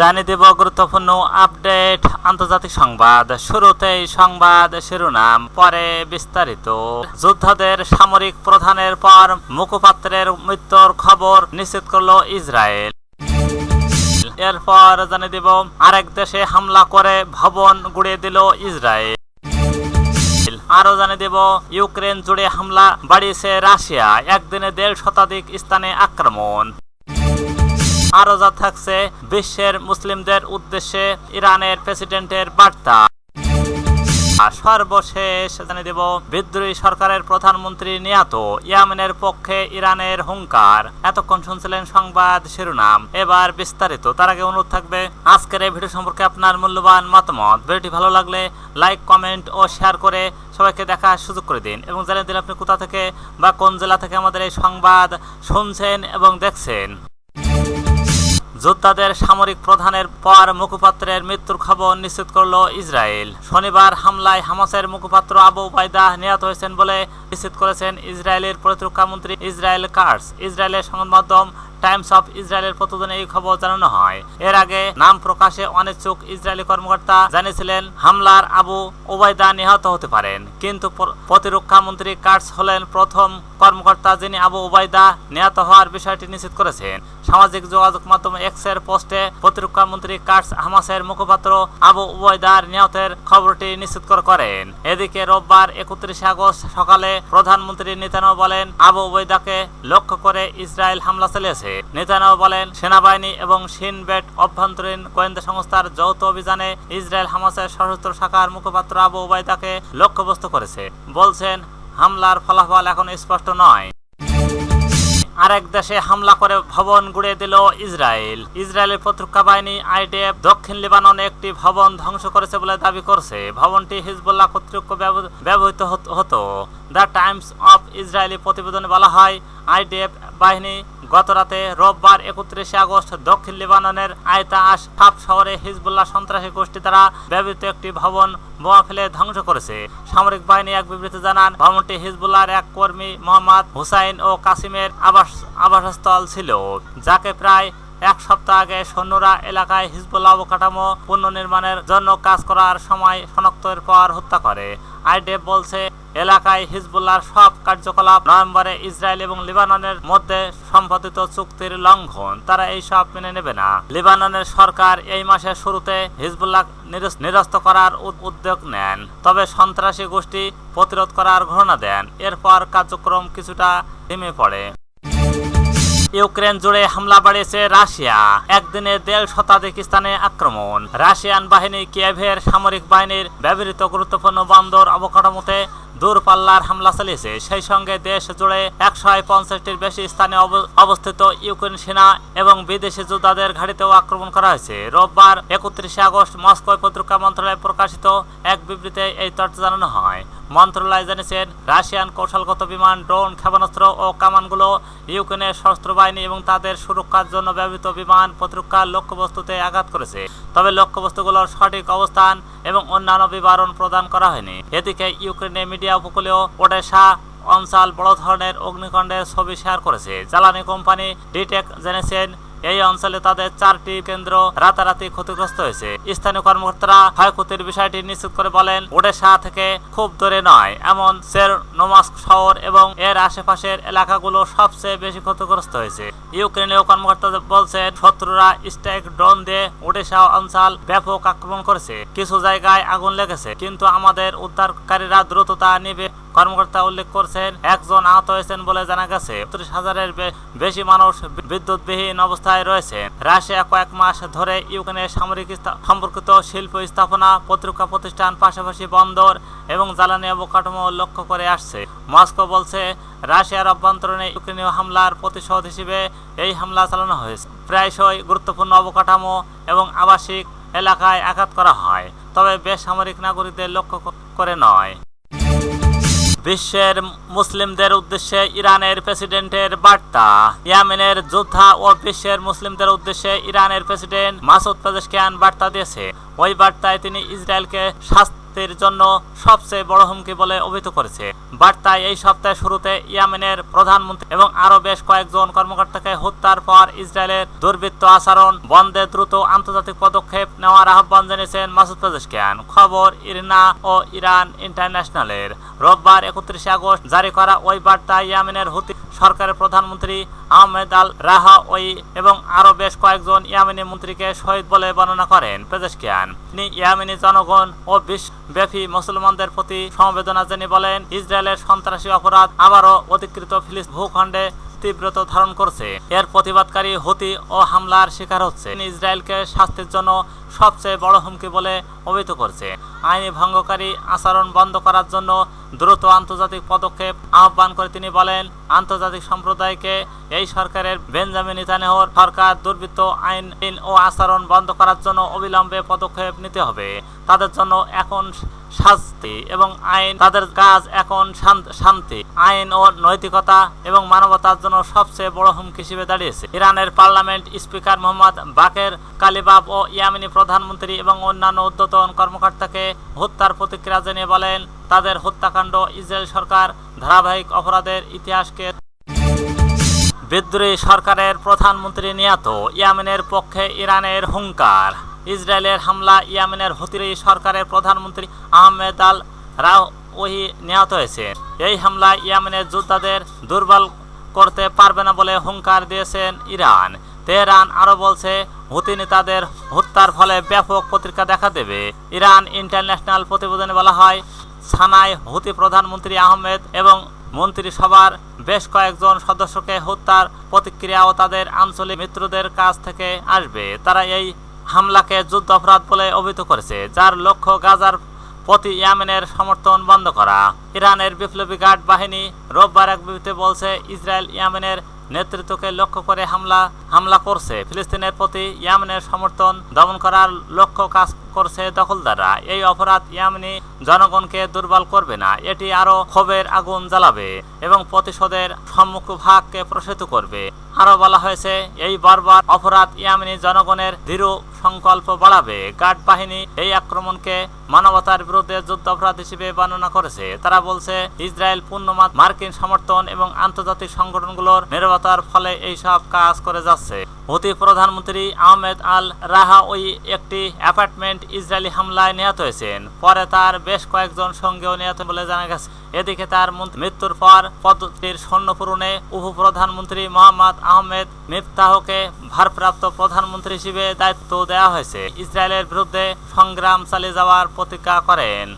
জানিয়ে দেব গুরুত্বপূর্ণ আপডেট। আন্তর্জাতিক সংবাদ। শুরুতেই সংবাদ শিরোনাম, পরে বিস্তারিত। যোদ্ধাদের সামরিক প্রধানের পর মুখপাত্রের মৃত্যুর খবর নিশ্চিত করল ইসরায়েল। এরপর জানিয়ে দেব, আরেক দেশে হামলা করে ভবন গুড়িয়ে দিল ইসরায়েল। আরও জানিয়ে দেব, ইউক্রেন জুড়ে হামলা বাড়িয়েছে রাশিয়া, একদিনে দেড় শতাধিক স্থানে আক্রমণ। আরও যা থাকছে বিশ্বের মুসলিমদের উদ্দেশ্যে ইরানের প্রেসিডেন্টের বার্তা। সর্বশেষ জানিয়ে দেব, বিদ্রোহী সরকারের প্রধানমন্ত্রী নিয়াত ইয়ামেনের পক্ষে ইরানের হুঙ্কার। এতক্ষণ শুনছিলেন সংবাদ শিরোনাম। এবার বিস্তারিত। তার আগে অনুরোধ থাকবে, আজকের এই ভিডিও সম্পর্কে আপনার মূল্যবান মতামত। ভিডিওটি ভালো লাগলে লাইক, কমেন্ট ও শেয়ার করে সবাইকে দেখার সুযোগ করে দিন এবং জানিয়ে দিন আপনি কোথা থেকে বা কোন জেলা থেকে আমাদের এই সংবাদ শুনছেন এবং দেখছেন। যোদ্ধাদের সামরিক প্রধানের পর মুখপাত্রের মৃত্যুর খবর নিশ্চিত করল ইসরায়েল। শনিবার হামলায় হামাসের মুখপাত্র আবু বাইদা নিহত হয়েছেন বলে নিশ্চিত করেছেন ইসরায়েলের প্রতিরক্ষা মন্ত্রী ইসরায়েল কার্স। ইসরায়েলের সংবাদ মাধ্যম টাইমস অফ ইসরায়েলের প্রতিবেদনে এই খবর জানানো হয়। এর আগে নাম প্রকাশে অনিচ্ছুক ইসরায়েলি কর্মকর্তা জানিয়েছিলেন, হামলার আবু ওবায়দা নিহত হতে পারেন, কিন্তু প্র- প্রতিরক্ষা মন্ত্রী কার্স হলেন প্রথম কর্মকর্তা যিনি আবু ওবায়দা নিহত হওয়ার বিষয়টি নিশ্চিত করেছেন। সামাজিক যোগাযোগ মাধ্যমে এক্সের পোস্টে প্রতিরক্ষা মন্ত্রী কার্স হামাসের মুখপাত্র আবু ওবায়দার নিহতের খবরটি নিশ্চিত করেন। এদিকে রোববার একত্রিশে আগস্ট সকালে প্রধানমন্ত্রী নেতানো বলেন, আবু ওবায়দাকে লক্ষ্য করে ইসরায়েল হামলা চালিয়েছে। নেতানো বলেন, সেনাবাহিনী এবং সিনবেট অভ্যন্তরীণ গোয়েন্দা সংস্থার যৌথ অভিযানে ইসরায়েল হামাসের সশস্ত্র শাখার মুখপাত্র আবু ওবায়দাকে লক্ষ্যবস্তু করেছে। বলছেন, হামলার ফলাফল এখন স্পষ্ট নয়। আরেক দেশে হামলা করে ভবন গুড়িয়ে দিল ইসরায়েল। ইসরায়েলের প্রতিরক্ষা বাহিনী আইডিএফ দক্ষিণ লেবাননে একটি ভবন ধ্বংস করেছে বলে দাবি করছে। ভবনটি হিজবুল্লাহ ব্যব- ব্যবহৃত হতো। দ্য টাইমস অফ ইসরায়েলি প্রতিবেদনে বলা হয়, আইডিএফ বাহিনী গতরাতে রোববার একত্রিশে আগস্ট দক্ষিণ লেবাননের আয়তা আশ ফাপ শহরে হিজবুল্লাহ সন্ত্রাসী গোষ্ঠী দ্বারা ব্যবহৃত একটি ভবন বোমা ফেলে ধ্বংস করেছে। সামরিক বাহিনী এক বিবৃতি জানান, ভবনটি হিজবুল্লাহর এক কর্মী মোহাম্মদ হুসাইন ও কাসিমের আবাস আবাসস্থল ছিল, যাকে প্রায় এক সপ্তাহ আগে সৈন্যরা এলাকায় হিজবুল্লাহ অবকাঠামো পুনর্নির্মাণের জন্য কাজ করার সময় শনাক্তের পর হত্যা করে। আইডেফ বলছে, এলাকায় হিজবুল্লাহর সব কার্যকলাপ নভেম্বরে ইসরায়েল এবং লিবাননের মধ্যে সম্পাদিত চুক্তির লঙ্ঘন। তারা এই সব মেনে নেবে না। লিবাননের সরকার এই মাসের শুরুতে হিজবুল্লাহ নিরস- নিরস্ত করার উদ্যোগ নেন। তবে সন্ত্রাসী গোষ্ঠী প্রতিরোধ করার ঘোষণা দেন। এরপর কার্যক্রম কিছুটা থেমে পড়ে। ইউক্রেন জুড়ে হামলা বাড়িয়েছে রাশিয়া। একদিনে দেড় শতাধিক স্থানে আক্রমণ। রাশিয়ান বাহিনী কিয়েভের সামরিক বাহিনীর ব্যবহৃত গুরুত্বপূর্ণ বন্দর অবকাঠামোতে দূরপাল্লার হামলা চালিয়েছে। সেই সঙ্গে দেশ জুড়ে একশো পঞ্চাশটির বেশি স্থানে অব- অবস্থিত ইউক্রেন সেনা এবং বিদেশি যোদ্ধাদের ঘাঁটিতেও আক্রমণ করা হয়েছে। রোববার একত্রিশে আগস্ট মস্কো প্রতিরক্ষা মন্ত্রণালয়ে প্রকাশিত এক বিবৃতিতে এই তথ্য জানানো হয়। মন্ত্রণালয় জানিয়েছেন, রাশিয়ান কৌশলগত বিমান, ড্রোন, ক্ষেপণাস্ত্র ও কামানগুলো ইউক্রেনের সশস্ত্র বাহিনী এবং তাদের সুরক্ষার জন্য ব্যবহৃত বিমান প্রতিরক্ষার লক্ষ্যবস্তুতে আঘাত করেছে। তবে লক্ষ্যবস্তুগুলোর সঠিক অবস্থান এবং অন্যান্য বিবরণ প্রদান করা হয়নি। এদিকে ইউক্রেনের মিডিয়া উপকূলীয় ওডেশা অঞ্চল বড় ধরনের অগ্নিকাণ্ডের ছবি শেয়ার করেছে। জ্বালানি কোম্পানি ডিটেক জেনেছেন এই অঞ্চলে তাদের চারটি কেন্দ্র রাতারাতি ক্ষতিগ্রস্ত হয়েছে। স্থানীয় কর্মকর্তারা ক্ষয়ক্ষতির বিষয়টি নিশ্চিত করে বলেন, ওডেশা থেকে খুব দূরে নয়। এমন সের, নোমাস্ক শহর এবং এর আশেপাশের এলাকাগুলো সবচেয়ে বেশি ক্ষতিগ্রস্ত হয়েছে। ইউক্রেনীয় কর্মকর্তা বলছেন, শত্রুরা স্ট্রাইক ড্রোন দিয়ে ওডেশা অঞ্চল ব্যাপক আক্রমণ করেছে। কিছু জায়গায় আগুন লেগেছে, কিন্তু আমাদের উদ্ধারকারীরা দ্রুততা নিবে কর্মকর্তা উল্লেখ করছেন, একজন আহত হয়েছেন বলে জানা গেছে। ত্রিশ হাজারের বেশি মানুষ বিদ্যুৎবিহীন অবস্থায় রয়েছে রাশিয়া কয়েক মাস ধরে ইউক্রেনের সামরিক সম্পর্কিত শিল্প স্থাপনা প্রতিরক্ষা প্রতিষ্ঠান, পাশাপাশি বন্দর এবং জ্বালানি অবকাঠামো লক্ষ্য করে আসছে। মস্কো বলছে, রাশিয়ার অভ্যন্তরীণে ইউক্রেনীয় হামলার প্রতিশোধ হিসেবে এই হামলা চালানো হয়েছে। প্রায়শই গুরুত্বপূর্ণ অবকাঠামো এবং আবাসিক এলাকায় আঘাত করা হয়, তবে বেসামরিক নাগরিকদের লক্ষ্য করে নয়। বিশ্বের মুসলিমদের উদ্দেশ্যে ইরানের প্রেসিডেন্টের বার্তা। ইয়ামিনের যোদ্ধা ও বিশ্বের মুসলিমদের উদ্দেশ্যে ইরানের প্রেসিডেন্ট মাসুদ পেজেশকিয়ান বার্তা দিয়েছে। ওই বার্তায় তিনি ইসরায়েলকে শাস্তির জন্য সবচেয়ে বড় হুমকি বলে অভিহিত করেছে। বার্তায় এই সপ্তাহের শুরুতে ইয়ামেনের প্রধানমন্ত্রী এবং আরও বেশ কয়েকজন কর্মকর্তাকে হত্যার পর ইসরায়েলের দুর্বৃত্ত আচরণ বন্ধে দ্রুত আন্তর্জাতিক পদক্ষেপ নেওয়ার আহ্বান জানিয়েছেন মাসুদ পেজেশকিয়ান। খবর, ইরনা ও ইরান ইন্টারন্যাশনালের। রোববার একত্রিশে আগস্ট জারি করা ওই বার্তায় ইয়ামেনের হুতি সরকারের প্রধানমন্ত্রী আহমেদ আল রাহা ওই এবং আরও বেশ কয়েকজন ইয়ামেনি মন্ত্রীকে শহীদ বলে বর্ণনা করেন পেজেশকিয়ান। তিনি ইয়ামেনি জনগণ ও বিশ্বব্যাপী মুসলমানদের প্রতি সমবেদনা জানিয়ে বলেন ইসরায়েলের সন্ত্রাসী অপরাধ আবারও অধিকৃত ফিলিস ভূখণ্ডে তীব্রতা ধারণ করছে। এর প্রতিবাদকারী হতি ও হামলার শিকার হচ্ছে। ইসরায়েলকে শাস্তির জন্য সবচেয়ে বড় হুমকি বলে অভিহিত করছে। আইনি ভঙ্গকারী আচরণ বন্ধ করার জন্য দ্রুত আন্তর্জাতিক পদক্ষেপ আহ্বান করে তিনি বলেন, আন্তর্জাতিক সম্প্রদায়কে এই সরকারের বেঞ্জামিন নেতানিয়াহুর সরকার দুর্বৃত্ত আইন ও আচরণ বন্ধ করার জন্য অবিলম্বে পদক্ষেপ নিতে হবে। তাদের জন্য এখন শাস্তি এবং আইন তাদের কাজ এখন শান্তি আইন ও নৈতিকতা এবং মানবতার জন্য সবচেয়ে বড় হুমকি হিসেবে দাঁড়িয়েছে। ইরানের parliament speaker Mohammad Baqer Qalibaf ও ইয়ামিনি প্রধানমন্ত্রী এবং অন্যান্য উদ্যতন কর্মকর্তাকে হত্যার প্রতিক্রিয়া জানিয়ে বলেন, তাদের হত্যাকাণ্ড ইসরায়েল সরকার ধারাবাহিক অপরাধের ইতিহাসকে বিদ্রোহী সরকারের প্রধানমন্ত্রী নিহত। ইয়ামেনের পক্ষে ইরানের হুঙ্কার। ইসরায়েলের হামলা ইয়ামেনের হতিরি সরকারের প্রধানমন্ত্রী আহমেদ আল রাও ওহি নিহত হয়েছে। এই হামলা ইয়ামেনের যোদ্ধাদের দুর্বল করতে পারবে না বলে হুঙ্কার দিয়েছেন ইরান। তেহরান আরও বলছে হুতি নেতাদের হত্যার ফলে ব্যাপক পত্রিকা দেখা দেবে। ইরান ইন্টারন্যাশনাল প্রতিবেদনে বলা হয় সানায় হুতি প্রধানমন্ত্রী আহমেদ এবং মন্ত্রিসভার বেশ কয়েকজন সদস্যকে হত্যার প্রতিক্রিয়া ও তাদের আঞ্চলিক মিত্রদের কাছ থেকে আসবে। তারা এই হামলাকে যুদ্ধ অপরাধ বলে অভিহিত করেছে, যার লক্ষ্য গাজার প্রতি ইয়ামেনের সমর্থন বন্ধ করা। ইরানের বিপ্লবী গার্ড বাহিনী রোববার এক বিবৃতিতে বলছে, ইসরায়েল ইয়ামেনের নেতৃত্বকে লক্ষ্য করে হামলা হামলা করছে। ফিলিস্তিনের প্রতি ইয়ামেনের সমর্থন দমন করার লক্ষ্য কাজ করছে দখলদাররা। এই অপরাধ ইয়ামেনি জনগণকে দুর্বল করবে না, এটি আরও ক্ষোভের আগুন জ্বালাবে এবং প্রতিশোধের সম্মুখ ভাগকে প্রসারিত করবে। আরও বলা হয়েছে, এই বারবার অপরাধ ইয়ামেনি জনগণের দৃঢ় সংকল্প বাড়াবে। গার্ড বাহিনী এই আক্রমণকে মানবতার বিরুদ্ধে যুদ্ধ অপরাধ হিসেবে বর্ণনা করেছে। তারা বলছে, ইসরায়েল পূর্ণমাত্র মার্কিন সমর্থন এবং আন্তর্জাতিক সংগঠনগুলোর নিরবতার ফলে এই সব কাজ করে যাচ্ছে। হুতি প্রধানমন্ত্রী আহমেদ আল রাহা ওই একটি অ্যাপার্টমেন্ট ইসরায়েলি হামলায় নিহত হয়েছেন। পরে তার বেশ কয়েকজন সঙ্গেও নিহত বলে জানা গেছে। এদিকে তার মৃত্যুর পর পদটির স্বর্ণ পূরণে উপপ্রধানমন্ত্রী মোহাম্মদ আহমেদ মিফতাহকে ভারপ্রাপ্ত প্রধানমন্ত্রী হিসেবে দায়িত্ব দেওয়া হয়েছে। ইসরায়েলের বিরুদ্ধে সংগ্রাম চালিয়ে যাওয়ার প্রতিজ্ঞা করেন।